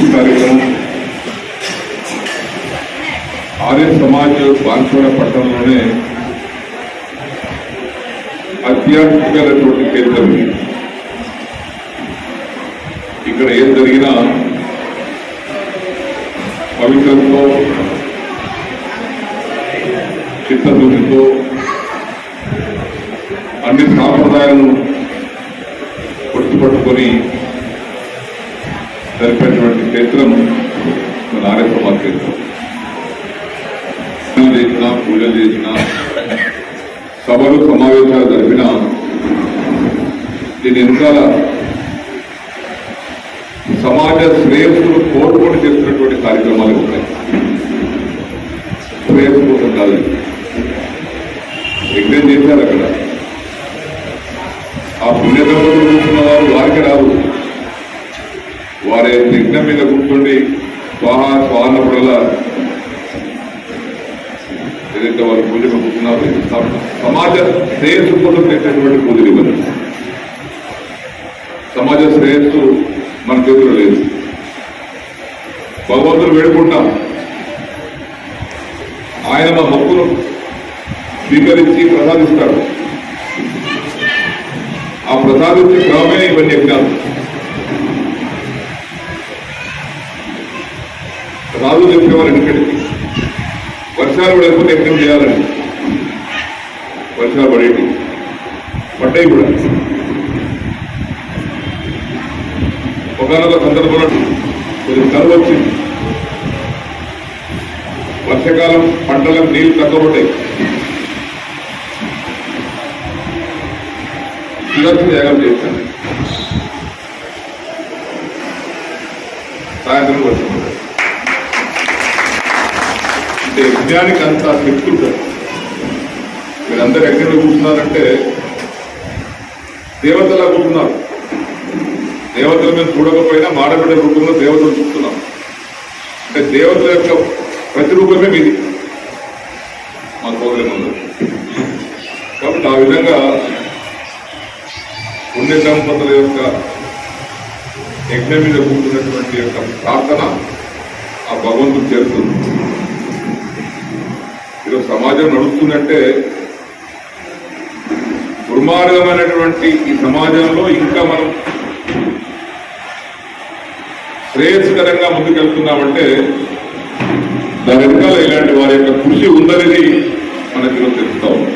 की कार्यक्रम आर्य समाज बांसवाड़ा पटने अत्याधिक इकड़ पवित्रो चिंतूति अं सांप्रदायक జరిపేటువంటి క్షేత్రం మన ఆర్య క్షేత్రం. చేసిన పూజలు చేసిన సభలు సమావేశాలు జరిపిన దీని వెనకాల సమాజ శ్రేయస్సును కోరుకొని చేస్తున్నటువంటి కార్యక్రమాలు ఉన్నాయి. శ్రేయస్సు కోసం కాదు. ఇది. యజ్ఞం చేశారు అక్కడ. ఆ పుణ్యదంపతులు కూర్చున్న వారు వారికి రాదు. వారి యజ్ఞం మీద కూర్చుండి స్వాహ స్వాన్నప్పుడల్లా ఏదైతే వారు పూజలు కూర్చున్నారో సమాజ శ్రేయస్సు కోసం చేసినటువంటి పూజలు ఇవ్వండి సమాజ శ్రేయస్సు మన చేతిలో లేదు. భగవంతుడు వేడుకుంటాం. ఆయన మా మొక్కును స్వీకరించి ప్రసాదిస్తాడు. ఆ ప్రసాదించే క్రమమే ఇవన్నీ యజ్ఞాలు రాజు చెప్పేవారు ఎక్కడికి వర్షాలు పడకపోతే ఎక్కడ చేయాలని వర్షాలు పడేటి పడ్డాయి కూడా. ఒకనొక సందర్భంలో కొద్ది కరువు వచ్చింది. వర్షాకాలం పంటలకు నీళ్ళు తగ్గబడ్డాయి సుదర్శన త్యాగం చేస్తాను సాయంత్రం వచ్చింది అంటే యజ్ఞానికి అంత శక్తి ఉంటుంది మీరందరూ ఎక్కడ కూర్చున్నారంటే దేవతలా కూర్చున్నారు. దేవతల మీద చూడకపోయినా మాడబిడ్డ రూపంలో దేవతలు చూస్తున్నాం అంటే దేవతల యొక్క ప్రతిరూపమే మీది. మా సోదరి కాబట్టి ఆ విధంగా పుణ్య దంపతుల యొక్క యజ్ఞం మీద కూర్చున్నటువంటి యొక్క ప్రార్థన ఆ భగవంతుడు చేరుతుంది ఈరోజు సమాజం నడుస్తుందంటే దుర్మార్గమైనటువంటి ఈ సమాజంలో ఇంకా మనం శ్రేయస్కరంగా ముందుకెళ్తున్నామంటే దాని వెనకాల ఇలాంటి వారి యొక్క కృషి ఉందనేది మనకి ఈరోజు తెలుస్తా ఉంది.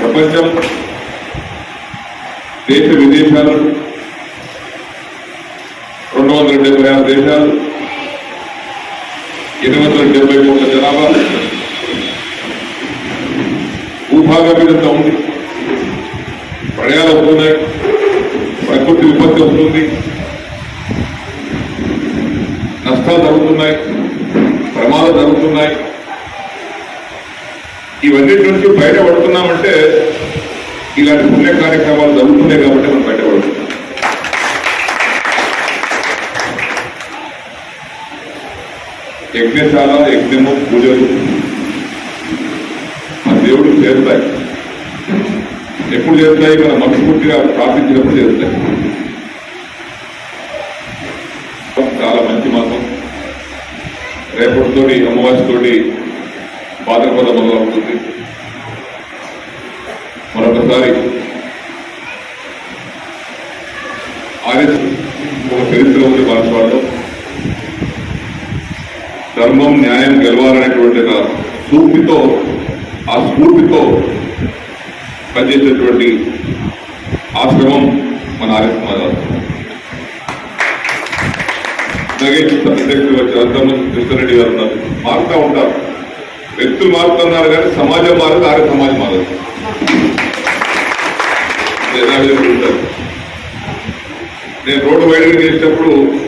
ప్రపంచం దేశ విదేశాలు రెండు వందల డెబ్బై ఆరు దేశాలు ఇరవై వందల డెబ్బై కోట్ల జనాభా. భూభాగం మీద ఉంది. ప్రళయాలు అవుతున్నాయి ప్రకృతి విపత్తి అవుతుంది నష్టాలు జరుగుతున్నాయి ప్రమాదాలు జరుగుతున్నాయి. ఇవన్నీ నుంచి బయటపడుతున్నామంటే ఇలాంటి పుణ్య కార్యక్రమాలు జరుగుతున్నాయి కాబట్టి మనం బయటపడుతున్నాం యజ్ఞశాల యజ్ఞము పూజలు. దేవుడు చేరుతాయి. ఎప్పుడు చేరుతాయి? మన మనస్ఫూర్తిగా ప్రార్థించినప్పుడు చేరుతాయి. చాలా మంచి మాసం. రేపటితోటి అమ్మవారితోటి భాద్రపద మొదలవుతుంది మరొకసారి ఆర్ఎస్ ఒక చరిత్ర ఉంది భారతవాడలో ధర్మం న్యాయం గెలవాలనేటువంటి స్ఫూర్తితో ఆ స్ఫూర్తితో పనిచేసేటువంటి ఆశ్రమం మన ఆర్ఎస్ సమాజ్ ఆశ్రమం కృష్ణారెడ్డి గారు ఉన్నారు. మారుతూ ఉంటారు. వ్యక్తులు మారుతున్నారు కానీ సమాజం మారదు ఆర్య సమాజం మారదు. నేను రోడ్డు వైడింగ్ చేసేటప్పుడు